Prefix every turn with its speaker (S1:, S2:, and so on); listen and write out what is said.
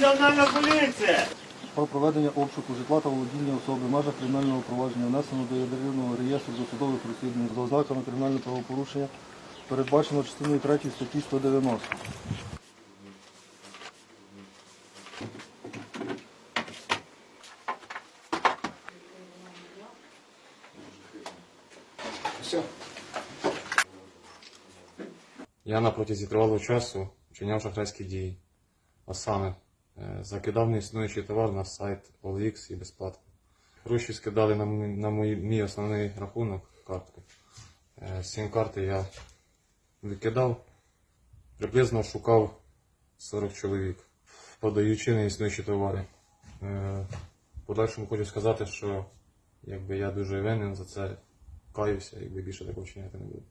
S1: Національна поліція!
S2: Про проведення обшуку житла та володіння особи в межах кримінального провадження внесено до єдиного реєстру досудових розслідувань за ознаками кримінального правопорушення, передбачено частиною 3 статті 190.
S3: Я на протязі тривалого часу вчиняв шахрайські дії. А саме, закидав неіснуючий товар на сайт OLX і безплатно. Гроші скидали на, мій- на мій, основний рахунок картки. Е, Сім карти я викидав, приблизно шукав 40 чоловік, подаючи неіснуючі товари. Е, подальшому хочу сказати, що якби я дуже винен за це, каюся, якби більше такого вчиняти не буду.